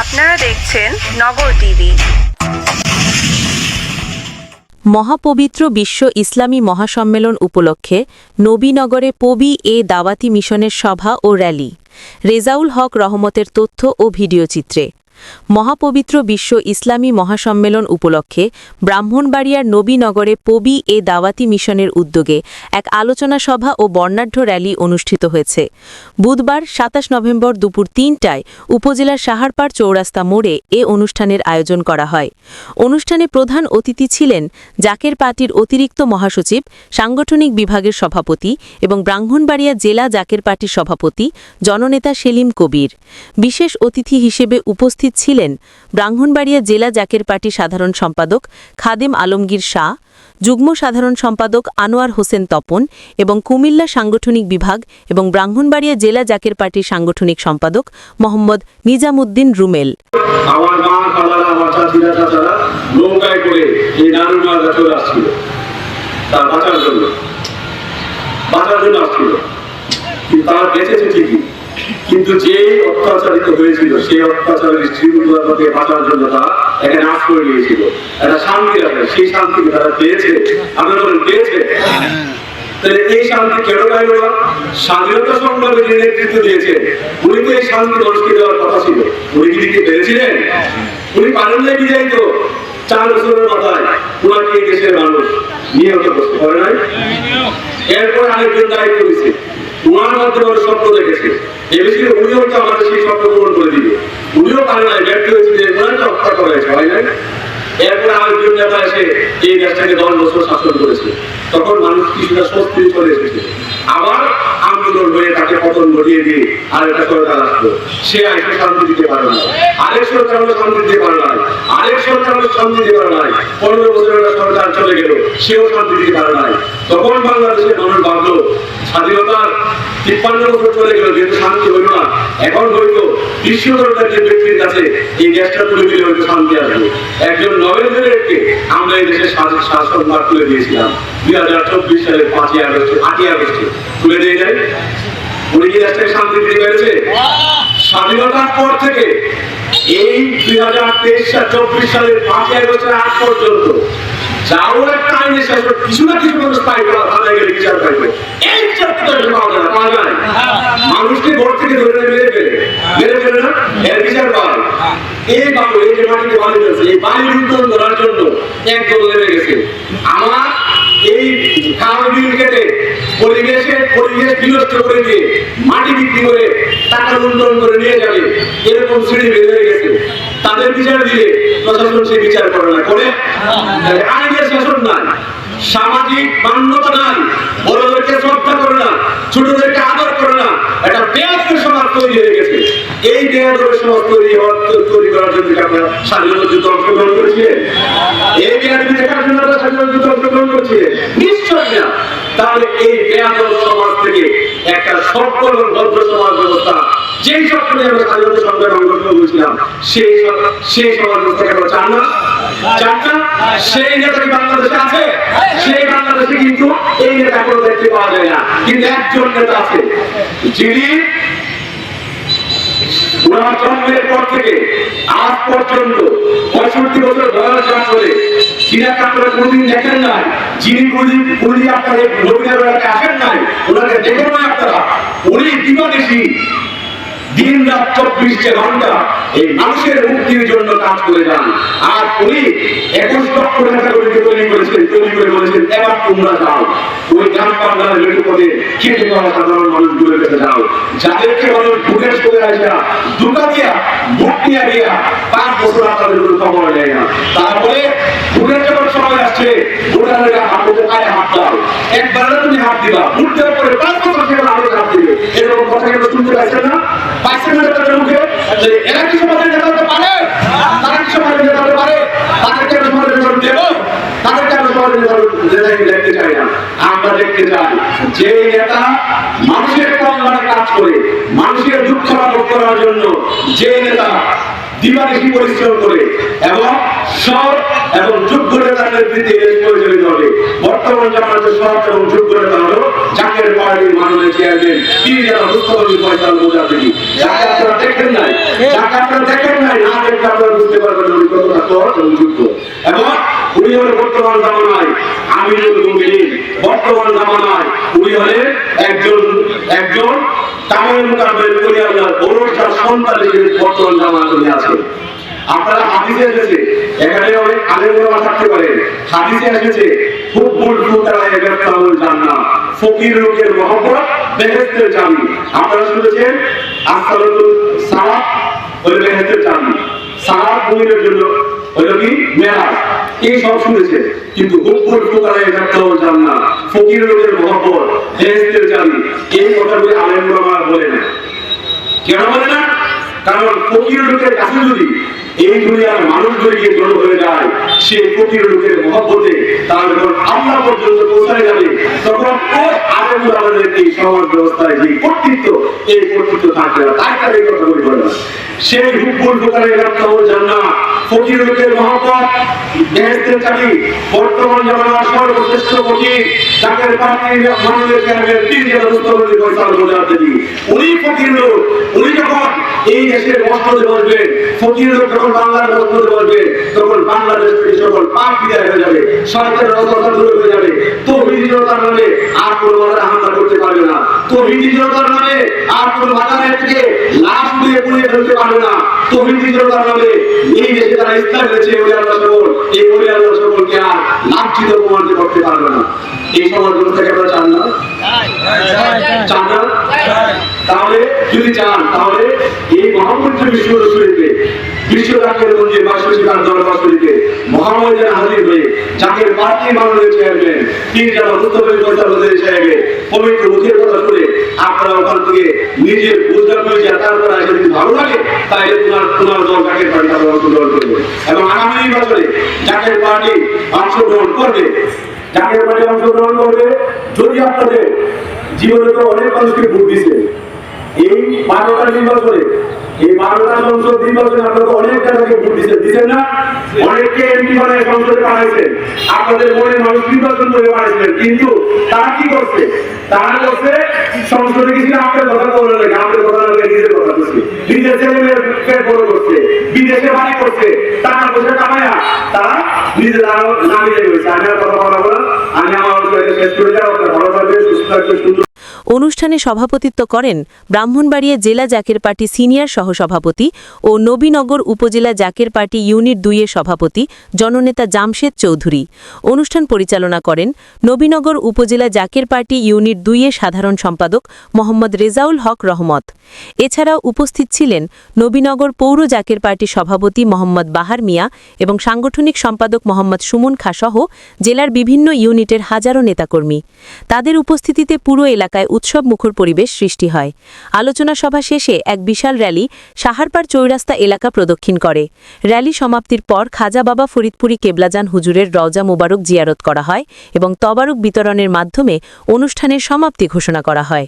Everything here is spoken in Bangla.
আপনারা দেখছেন নগর টিভি। মহাপবিত্র বিশ্ব ইসলামী মহাসম্মেলন উপলক্ষে নবীনগরে পবি এ দাওয়াতি মিশনের সভা ও র্যালি। রেজাউল হক রহমতের তথ্য ও ভিডিওচিত্রে মহাপবিত্র বিশ্ব ইসলামী মহাসম্মেলন উপলক্ষে ব্রাহ্মণবাড়িয়ার নবীনগরে পবি এ দাওয়াতি মিশনের উদ্যোগে এক আলোচনা সভা ও বর্ণাঢ্য র্যালি অনুষ্ঠিত হয়েছে। বুধবার সাতাশ নভেম্বর দুপুর তিনটায় উপজেলার সাহারপাড় চৌরাস্তা মোড়ে এ অনুষ্ঠানের আয়োজন করা হয়। অনুষ্ঠানে প্রধান অতিথি ছিলেন জাকের পার্টির অতিরিক্ত মহাসচিব, সাংগঠনিক বিভাগের সভাপতি এবং ব্রাহ্মণবাড়িয়া জেলা জাকের পার্টির সভাপতি, জননেতা সেলিম কবির। বিশেষ অতিথি হিসেবে উপস্থিত ছিলেন ব্রাহ্মণবাড়িয়া জেলা জাকের পার্টি সাধারণ সম্পাদক খাদেম আলমগীর শাহ, যুগ্ম সাধারণ সম্পাদক আনোয়ার হোসেন তপন এবং কুমিল্লা সাংগঠনিক বিভাগ এবং ব্রাহ্মণবাড়িয়া জেলা জাকের পার্টির সাংগঠনিক সম্পাদক মোহাম্মদ নিজামুদ্দিন রুমেল। তার বাঁচার জন্য। বাঁচার জন্য আসছিল। তারা বেঁচেছে ঠিকই। কিন্তু যে অত্যাচারিত হয়েছিল সেই অত্যাচারের শৃঙ্খলা থেকে বাঁচার জন্য তারা এখানে আশ্রয় নিয়েছিল। একটা শান্তি রাখে সেই শান্তিকে তারা পেয়েছে। আপনারা বলেন, পেয়েছে? তাহলে এই শান্তি কেন পাইল না? স্বাধীনতা সংগ্রামে যে নেতৃত্ব দিয়েছে, উনি তো এই শান্তি মানুষকে দেওয়ার কথা ছিল। উনি কি দিতে পেরেছিলেন? উনি পারেন না বিজয়ী তো। চার বছরের মাথায় ওনাকে এই দেশের মানুষ নিহত করতে পারে নাই। এরপর আরেকজন দায়িত্ব দিচ্ছে উনার মাধ্যমে ওর স্বপ্ন দেখেছে। ভেবেছিল উনিও তো আমাদের সেই স্বপ্ন পূরণ করে দিবে। উনিও পারে নাই ব্যর্থ হয়েছে যে ওনাকে হত্যা করা হয় নাই? এরপরে আরেকজন নেতা এসে এই দেশটাকে দশ বছর শাসন করেছে। তখন মানুষ কিছুটা স্বস্তি চলে এসেছে। আবার আন্দোলন হয়ে তাকে পতন ঘটিয়ে দিয়ে আরেকটা সরকার আসলো। সে আইসে শান্তি দিতে পারে না। আরেক সরকার হলো শান্তি দিতে পারে না। আরেক সরকার হলো শান্তি দিতে পারে না। পনেরো বছরের একটা সরকার চলে গেল, সেও শান্তি দিতে পারে না। তখন বাংলাদেশের মানুষ ভাবলো স্বাধীনতার তিপ্পান্ন বছর চলে গেল, যেহেতু শান্তি হইল না, এখন হয়তো বিশ্ব সরকারের ব্যক্তির কাছে এই গ্যাসটা তুলে দিলে হয়তো শান্তি আসবে। একজন নোবেল laureate-কে আমরা এই দেশের শাসন শাসন ভার তুলে দিয়েছিলাম। দুই হাজার চব্বিশ সালের পাঁচই আগস্টে, আটই আগস্টে। তুলে দিয়ে যায় উনি কি শান্তি দিতে পেরেছে? স্বাধীনতার পর থেকে এই দুই হাজার তেইশ সাল, চব্বিশ সালের পাঁচই আগস্টের আগ পর্যন্ত যাও একটা কিছু না কিছু গেলে বিচার পাইবে এই পাওয়া যায় পাওয়া যায় মানুষকে ভোট থেকে ধরে মেরে ফেলে। মেরে ফেলে না, এর বিচার পাওয়া এই বাবু, এই যে মাটিতে বালি এই বালি করার জন্য একদল নেমে গেছে। আমার এই খাল বিল কেটে পরিবেশের তৈরি হয়ে গেছে। এই সমাজ তৈরি তৈরি করার জন্য স্বাধীনতা যুদ্ধ অংশগ্রহণ করেছিলেন? এই বেয়াদবি দেখার স্বাধীনতা যুদ্ধ অংশগ্রহণ করেছিলেন? নিশ্চয় না। তাহলে এই বেয়াদব থেকে একটা সফল ভদ্র সমাজ ব্যবস্থা, যেই স্বপ্ন আমরা স্বাধীনতা সংগ্রামে অংশগ্রহণ করেছিলাম, সেই সেই সমাজ ব্যবস্থাকে আমরা চান না? সেই নেতা বাংলাদেশে আছে? সেই বাংলাদেশে কিন্তু এই নেতা কোনো দেখতে পাওয়া যায় না। কিন্তু একজন নেতা আছে, যিনি ওনার জন্মের পর থেকে আজ পর্যন্ত পঁয়ষট্টি বছর ধরা করে তৈরি তৈরি যাদেরকে মানুষ দুটা দিয়া দিয়া তারপরে ভোটের যখন সময় আসছে ভোটারের হাত হতে পায়ে হাত দাও একবার তুমি হাত দিবা ভোট দেওয়ার পরে পাঁচ বছর সেখানে আরও হাত দিবে এরকম কথা কেন শুনতে পাচ্ছেন না পাইছেন না তাদের মুখে যে এরা কি সমাজের নেতা হতে পারে তারা কি সমাজের নেতা হতে পারে তাদেরকে আমরা সমাজের নেতা দেব তাদেরকে আমরা সমাজের নেতা নেতাকে দেখতে চাই না আমরা দেখতে চাই যে নেতা মানুষের কল্যাণে কাজ করে, মানুষের দুঃখ লাঘব করার জন্য যে নেতা দিবানিশি পরিশ্রম করে এবং সব এবং যোগ্য নেতার নেতৃত্বে পরিচালিত হবে। বর্তমান জামানাতের সৎ এবং যোগ্য নেতা হলো জাকের পার্টির মাননীয় চেয়ারম্যান তিনি যারা মুস্তফাবি ফয়সাল মোজাহিদি যাকে আপনারা দেখেন নাই? যাকে দেখেন নাই না দেখলে আপনারা বুঝতে পারবেন উনি কতটা সৎ এবং যোগ্য এবং উনি হলেন বর্তমান জামানায় আমিরুল মুমিনিন বর্তমান জামানায় উনি হলেন একজন একজন তামিল মোকাবেল করি আল্লাহ ওরসার সন্তান হিসেবে বর্তমান জামানায় উনি আছেন। আপনারা হাদিসে এসেছে, এখানে অনেক আলেম ওলামা থাকতে পারে। হাদিসে এসেছে, খুব ভুল ফুতারা এগারতাউল জান্নাত। ফকির লোকের মহব্বত বেহেশতের চাবি। আপনারা শুনেছেন আসসালাতু সালাত ওই বেহেশতের চাবি। সালাত মুমিনের জন্য হলো কি? মেরাজ। এই সব শুনেছে, কিন্তু হুব্বুল ফুকারা এগারতাউল না। ফকির লোকের মহব্বত বেহেশতের চাবি, এই কথাগুলি আলেম ওলামা বলে না। কেন বলে না? কারণ ফকির লোকের কাছে যদি এই দুনিয়ার মানুষ যদি জড়ো হয়ে যায়, সে ফকির লোকের মহব্বতে তার যখন আল্লাহ পর্যন্ত পৌঁছায় যাবে। তখন ওই আলেম আমাদের এই সমাজ ব্যবস্থায় যে কর্তৃত্ব, এই কর্তৃত্ব থাকবে না। তার এই কথা বলি বলে সেই হুকুর দোকানে রাখতে হবে জান্নাত। ফকির লোকের মহব্বত বেহেস্তের চাবি, বর্তমান জামানার সর্বশ্রেষ্ঠ ফকির যাকে পার্টির মাননীয় চেয়ারম্যান তিনি যেন মুস্তফা ফয়সাল মোজাহিদি উনি ফকির লোক। উনি যখন এই দেশের মসনদে বসবেন ফকির যখন বাংলার মসনদে বসবে তখন বাংলাদেশ থেকে সকল পাপ বিদায় হয়ে যাবে সরকারের অবস্থা দূরে হয়ে যাবে। তো বিরোধতার নামে আর কোনো বাজারে হামলা করতে পারবে না। তো বিরোধতার নামে আর কোনো বাজারের থেকে লাশ দিয়ে পুড়িয়ে ফেলতে পারবে না। তো বিরোধতার নামে এই দেশে তারা ইসলাম হয়েছে ওই আল্লাহ সকল এই ওই আল্লাহ সকলকে আর লাঞ্ছিত প্রমাণিত করতে পারবে না। এই সমাজ ব্যবস্থাকে আপনারা চান না চান না তাহলে যদি চান, তাহলে এই মহামন্ত্রী বিশ্ব রসুলিতে বিশ্ব জাকের মন্দির বাসুশিকার দরবার শরীফে মহামন্দির হাজির হয়ে জাকের পার্টি মাননীয় চেয়ারম্যান তিনি যারা মুস্তফিজ ফয়সাল সাহেবের পবিত্র মুখের কথা শুনে আপনারা ওখান থেকে নিজের বুঝদার হয়ে যায় তারপর এসে যদি ভালো লাগে, তাহলে তোমার তোমার দল জাকের পার্টি আপনারা অংশগ্রহণ করবে। এবং আগামী নির্বাচনে জাকের পার্টি অংশগ্রহণ করবে। জাকের পার্টি অংশগ্রহণ করবে যদি আপনাদের জীবনে তো অনেক মানুষকে ভোট দিছে এই বারোটা নির্বাচনে এই বারোটা সংসদ নির্বাচনে আপনারা অনেক জায়গাকে ভোট দিচ্ছেন দিচ্ছেন না? অনেককে এমপি বানায় সংসদে পাঠাইছেন আপনাদের মনে মানুষ নির্বাচন করে পাঠাইছিলেন কিন্তু তারা কি করছে? তারা করছে সংসদে কিছু আপনার কথা বলে লাগে, আপনার কথা লাগে, নিজের কথা করছে নিজের ছেলে মেয়ের বড় করছে, বিদেশে বাড়ি করছে, টাকা পয়সা কামায়া তারা নিজের নামে গেছে আমি আর কথা বলা আমি আমার শেষ করে যাও ভালো থাকবে সুস্থ থাকবে সুন্দর অনুষ্ঠানে সভাপতিত্ব করেন ব্রাহ্মণবাড়িয়া জেলা জাকের পার্টি সিনিয়র সহসভাপতি ও নবীনগর উপজেলা জাকের পার্টি ইউনিট দুইয়ের সভাপতি জননেতা জামশেদ চৌধুরী। অনুষ্ঠান পরিচালনা করেন নবীনগর উপজেলা জাকের পার্টি ইউনিট দুইয়ের সাধারণ সম্পাদক মোহাম্মদ রেজাউল হক রহমত। এছাড়াও উপস্থিত ছিলেন নবীনগর পৌর জাকের পার্টি সভাপতি মোহাম্মদ বাহার মিয়া এবং সাংগঠনিক সম্পাদক মোহাম্মদ সুমন খাসহ জেলার বিভিন্ন ইউনিটের হাজারো নেতাকর্মী। তাদের উপস্থিতিতে পুরো এলাকায় উৎসব মুখর পরিবেশ সৃষ্টি হয়। আলোচনা সভা শেষে এক বিশাল র্যালি সাহারপাড় চৌরাস্তা এলাকা প্রদক্ষিণ করে। র্যালি সমাপ্তির পর খাজা বাবা ফরিদপুরি কেবলাজান হুজুরের রওজা মোবারক জিয়ারত করা হয় এবং তবারক বিতরণের মাধ্যমে অনুষ্ঠানের সমাপ্তি ঘোষণা করা হয়।